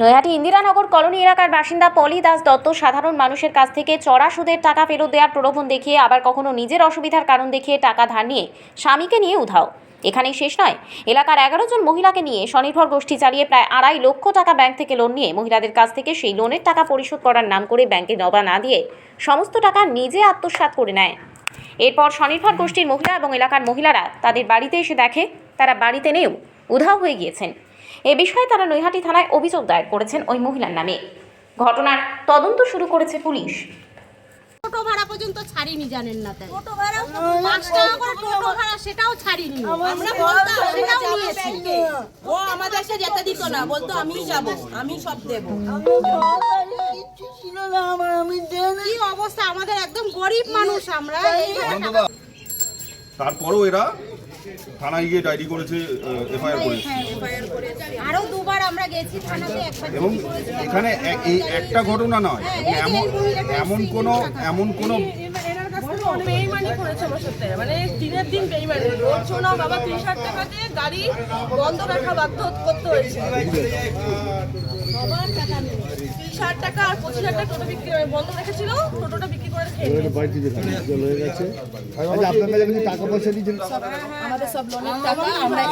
Naihati Indiranagar colony এলাকার বাসিন্দা পলি দাস দত্ত সাধারণ মানুষের কাছ থেকে চড়া সুদের টাকা ফেরত দেওয়ার প্রলোভন দেখিয়ে আবার কখনো নিজের অসুবিধার কারণ দেখিয়ে টাকা ধার নিয়ে স্বামীকে নিয়ে উধাও। এখানেই শেষ নয়। এলাকার এগারো জন মহিলাকে নিয়ে স্বনির্ভর গোষ্ঠী চালিয়ে প্রায় আড়াই লক্ষ টাকা ব্যাংক থেকে লোন নিয়ে মহিলাদের কাছ থেকে সেই লোনের টাকা পরিশোধ করার নাম করে ব্যাংকে জমা না দিয়ে সমস্ত টাকা নিজে আত্মসাৎ করে নেয়। এরপর স্বনির্ভর গোষ্ঠীর মহিলা এবং এলাকার মহিলারা তাদের বাড়িতে এসে দেখে, তারা বাড়িতে নেও, উধাও হয়ে গিয়েছেন। এ বিষয়ে তারা নৈহাটি থানায় অভিযোগ দায়ের করেছেন ওই মহিলার নামে। ঘটনার তদন্ত শুরু করেছে পুলিশ। টোটো ভাড়া পর্যন্ত ছাড়িনি জানেন না তাই। টোটো ভাড়া পাঁচ টাকা করে টোটো ভাড়া সেটাও ছাড়িনি। আমরা বলতাম সেটাও নিয়েছি। ও যেতে দিত না বলতো আমি যাব আমি সব দেব। কি অবস্থা? আমাদের একদম গরিব মানুষ আমরা। এইভাবে এরা থানায় গিয়ে ডায়েরি করেছে এফআইআর করেছে। আরও দুবার আমরা গেছি থানাতে একবার এবং এখানে এই একটা ঘটনা নয় এমন এমন কোনো এমন কোনো বেইমানি করেছে আমার সাথে। মানে দিনের দিন বেইমানি। রোজ শোনা বাবা তিরিশ হাজার টাকা দিয়ে গাড়ি বন্ধ রাখা বাধ্য করতে হয়েছে। হাজার টাকা আর পঁচিশ হাজার টাকা টোটো বিক্রি বন্ধ রেখেছিল টোটোটা বিক্রি করে খেয়ে নিয়েছে। বাড়িতে যেতে চলে গেছে। আচ্ছা আপনার কাছে টাকা পয়সা দিয়েছেন? আমাদের সব লোনের টাকা আমরা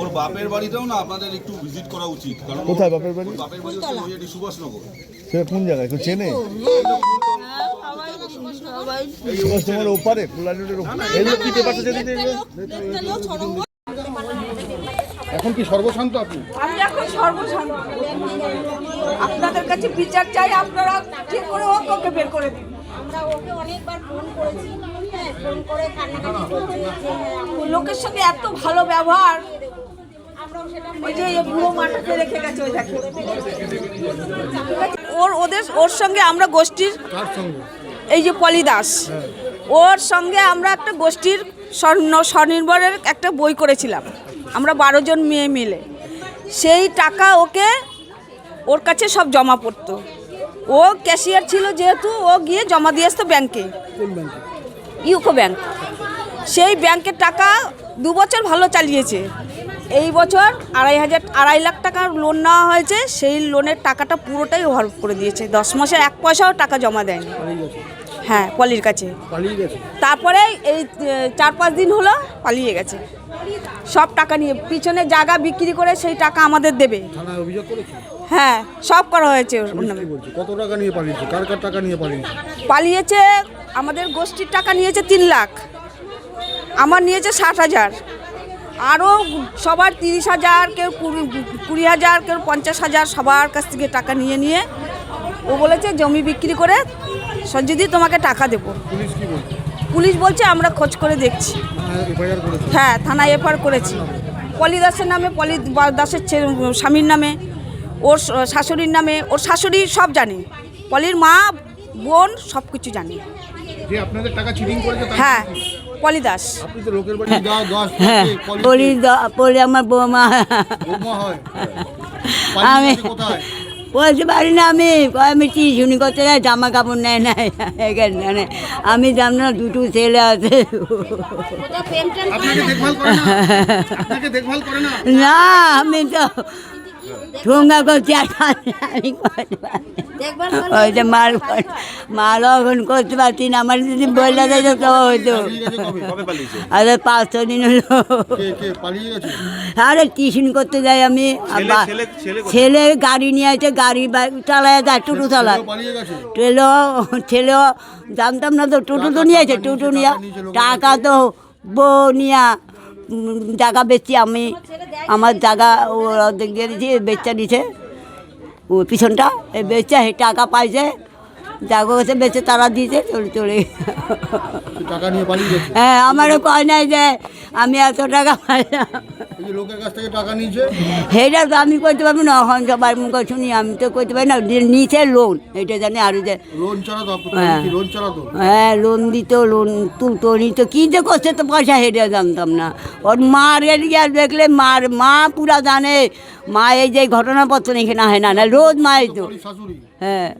ওর বাপের বাড়িতেও না আপনাদের একটু ভিজিট করা উচিত। কারণ কোথায় বাপের বাড়ি? বাপের বাড়ি হচ্ছে সুভাষনগর। সে কোন জায়গায়? কেউ চেনে। ওপারে নম্বর। এখন কি সর্বশান্ত আপনি? আমি এখন সর্বশান্ত। আপনাদের কাছে বিচার চাই আপনারা ঠিক করে হোক ওকে বের করে দিন। আমরা ওকে অনেকবার ফোন করেছি ফোন করে কান্নাকাটি করছি লোকের সঙ্গে এত ভালো ব্যবহার। ওই যে বুড়ো মাটাকে রেখে গেছে ওই দেখে। ওর ওদের ওর সঙ্গে আমরা গোষ্ঠীর এই যে পলি দাস। ওর সঙ্গে আমরা একটা গোষ্ঠীর স্বর্ণ- স্বনির্ভরের একটা বই করেছিলাম। আমরা বারো জন মেয়ে মিলে। সেই টাকা ওকে ওর কাছে সব জমা পড়তো। ও ক্যাশিয়ার ছিল যেহেতু ও গিয়ে জমা দিয়ে আসতো ব্যাংকে। ইউকো ব্যাংক। সেই ব্যাংকের টাকা দু বছর ভালো চালিয়েছে। এই বছর আড়াই হাজার আড়াই লাখ টাকার লোন নেওয়া হয়েছে। সেই লোনের টাকাটা পুরোটাই ওভার করে দিয়েছে। দশ মাসে এক পয়সাও টাকা জমা দেয়নি। হ্যাঁ পলির কাছে। তারপরে এই চার পাঁচ দিন হলো পালিয়ে গেছে। সব টাকা নিয়ে পিছনে জায়গা বিক্রি করে সেই টাকা আমাদের দেবে। হ্যাঁ সব করা হয়েছে ওর নামে। কত টাকা নিয়ে পালিয়েছে? কার কার টাকা নিয়ে পালিয়েছে? পালিয়েছে আমাদের গোষ্ঠীর টাকা নিয়েছে তিন লাখ। আমার নিয়েছে ষাট হাজার। আরও সবার তিরিশ হাজার কেউ কুড়ি কুড়ি হাজার কেউ পঞ্চাশ হাজার সবার কাছ থেকে টাকা নিয়ে নিয়ে ও বলেছে জমি বিক্রি করে সঞ্জিদি তোমাকে টাকা দেবো। পুলিশ কি বলছে? পুলিশ বলছে আমরা খোঁজ করে দেখছি। হ্যাঁ থানায় এফআর করেছি। পলি দাসের নামে পলি দাসের ছে- স্বামীর নামে ওর শাশুড়ির নামে ওর শাশুড়ি সব জানে। পলির মা বোন সব কিছু জানে। যে আপনাদের টাকা চিটিং করেছে তার হ্যাঁ পলি দাস। আপনি তো লোকের বাড়ি যা দশ হ্যাঁ দ- বলি আমার বৌমা। বৌমা আমি- কোথায়? বলতে পারি না আমি আমি টিউশনি করতে যাই জামা কাপড় নেয় নাই এখানে আমি জানি না দুটো ছেলে আছে। না? না? না আমি তো ঠোঙ্গা করছি আর আমি। ওই যে মাল মালও এখন করতে পারছি না। আমার যদি বললে দেয় তো কবে পালিয়েছে আরে পাঁচ ছ দিন হলো। আরে টিউশন করতে যাই আমি। আর ছেলে গাড়ি নিয়ে আছে গাড়ি চালায় যায় টোটো চালায়। গেছে? ছেলেও জানতাম না তো টোটো তো নিয়েছে টোটো নিয়ে। টাকা তো বউ নিয়া জায়গা বেচছি আমি আমার জায়গা দিয়েছি বেচা দিছে। ও পিছনটা এই বেচা টাকা পাইছে। জাগো কাছে বেচে তারা দিয়েছে চলে চলে। টাকা নিয়ে পালিয়ে গেছে? হ্যাঁ আমারও কয় নাই যে আমি এত টাকা পাইলাম। এই লোকের কাছ থেকে টাকা নিয়েছে? সেইটা তো আমি করতে পারব না এখন সবার মুখ শুনি আমি তো করতে পারি না নিচে লোন এটা জানি আরও যে লোন চালাতো হ্যাঁ। লোন চালাতো হ্যাঁ লোন দিত লোন তুলতো নিত কী যে করছে তো পয়সা হেঁটে জানতাম না। ওর মার এদিকে দেখলে মার মা পুরা জানে মা এই যে ঘটনাপত্র এখানে হয় না না রোজ মাই তো হ্যাঁ।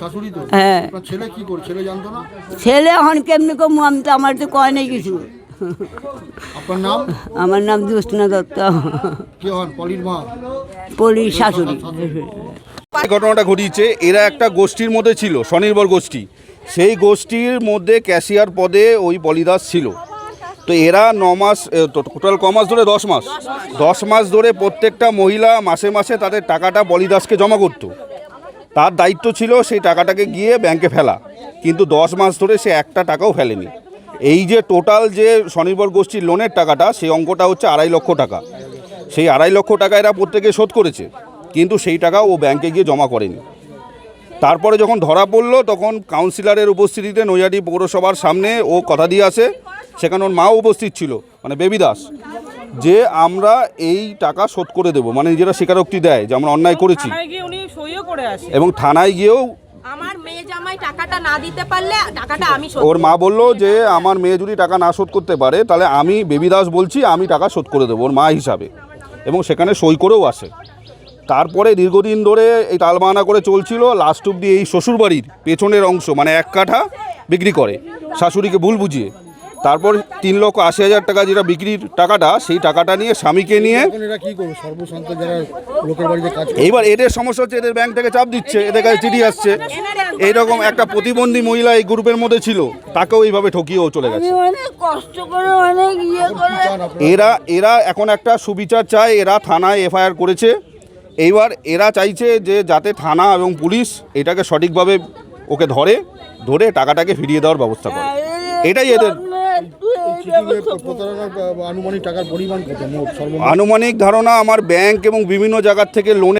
শাশুড়ি তো? হ্যাঁ। ছেলে কি করে? ছেলে জানতো না? ছেলে এখন কেমনি কম? আমি তো আমার তো কয় নেই কিছু। আপনার নাম? আমার নাম জ্যোৎস্না দত্ত। কে হন? পলির মা? শাশুড়ি। এই ঘটনাটা ঘটিয়েছে। এরা একটা গোষ্ঠীর মধ্যে ছিল স্বনির্ভর গোষ্ঠী। সেই গোষ্ঠীর মধ্যে ক্যাশিয়ার পদে ওই বলিদাস ছিল। তো এরা ন মাস টোটাল ক মাস ধরে? দশ মাস। দশ মাস ধরে প্রত্যেকটা মহিলা মাসে মাসে তাদের টাকাটা বলিদাসকে জমা করতো। তার দায়িত্ব ছিল সেই টাকাটাকে গিয়ে ব্যাংকে ফেলা। কিন্তু দশ মাস ধরে সে একটা টাকাও ফেলেনি। এই যে টোটাল যে স্বনির্ভর গোষ্ঠীর লোনের টাকাটা, সেই অঙ্কটা হচ্ছে আড়াই লক্ষ টাকা। সেই আড়াই লক্ষ টাকা এরা প্রত্যেকে শোধ করেছে। কিন্তু সেই টাকা ও ব্যাংকে গিয়ে জমা করেনি। তারপরে যখন ধরা পড়ল, তখন কাউন্সিলরের উপস্থিতিতে নৈয়াটি পৌরসভার সামনে ও কথা দিয়ে আসে। সেখানে ওর মাও উপস্থিত ছিল মানে বেবি দাস। যে আমরা এই টাকা শোধ করে দেবো মানে নিজেরা স্বীকারোক্তি দেয় যে আমরা অন্যায় করেছি। থানায় গিয়ে উনি সইও করে এবং থানায় গিয়েও আমার মেয়ে জামাই টাকাটা না দিতে পারলে টাকাটা আমি ওর মা বলল যে আমার মেয়ে যদি টাকা না শোধ করতে পারে তাহলে আমি বেবি দাস বলছি আমি টাকা শোধ করে দেবো ওর মা হিসাবে। এবং সেখানে সই করেও আসে। তারপরে দীর্ঘদিন ধরে এই তালবাহানা করে চলছিল লাস্ট অব্দি এই শ্বশুরবাড়ির পেছনের অংশ মানে এক কাঠা বিক্রি করে। শাশুড়িকে ভুল বুঝিয়ে। তারপর তিন লক্ষ আশি হাজার টাকা যেটা বিক্রির টাকাটা সেই টাকাটা নিয়ে স্বামীকে নিয়ে এইবার এদের সমস্যা হচ্ছে এদের ব্যাংক থেকে চাপ দিচ্ছে এদের কাছে চিঠি আসছে। এইরকম একটা প্রতিবন্ধী মহিলা এই গ্রুপের মধ্যে ছিল তাকেও এইভাবে ঠকিয়েও চলে গেছে। অনেক কষ্ট করে অনেক ইয়ে এরা এরা এখন একটা সুবিচার চায় এরা থানায় এফআইআর করেছে। এইবার এরা চাইছে যে যাতে থানা এবং পুলিশ এটাকে সঠিকভাবে ওকে ধরে ধরে টাকাটাকে ফিরিয়ে দেওয়ার ব্যবস্থা করে। এটাই এদের টাকার পরিমাণ কত মোট আনুমানিক ধারণা আমার ব্যাংক এবং বিভিন্ন জায়গার থেকে লোনে